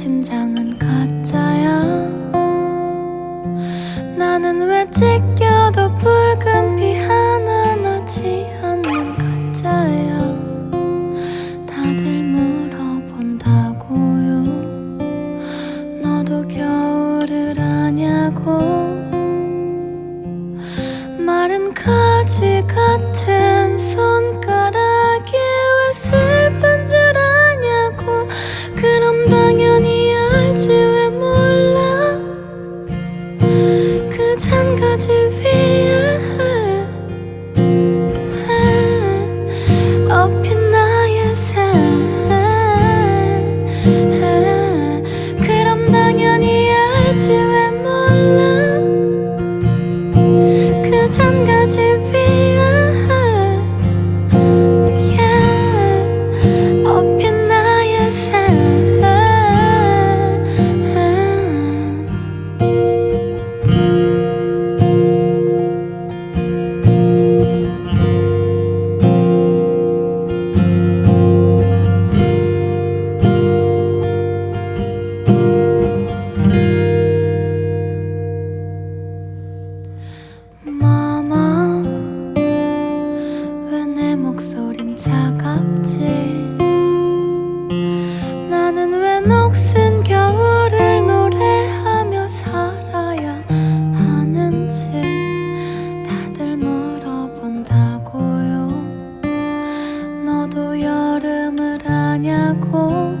심장은 가짜야. 나는 왜 찢겨도 붉은 피 하나 나지 않는 가짜야. 다들 물어본다고요. 너도 겨울을 아냐고. 마른 가지 같은 여름을 아냐고.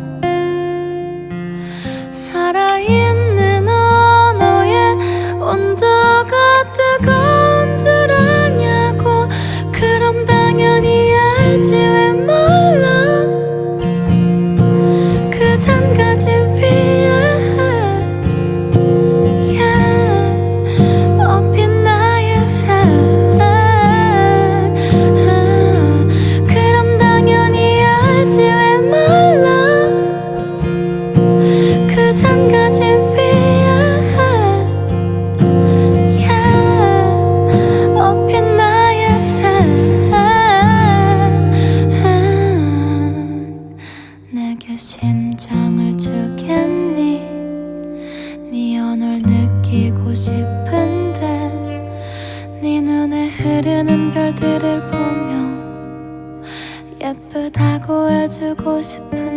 살아있는 언어의 온도가 뜨거운 줄 아냐고. 그럼 당연히 네 언어를 느끼고 싶은데 네 눈에 흐르는 별들을 보며 예쁘다고 해주고 싶은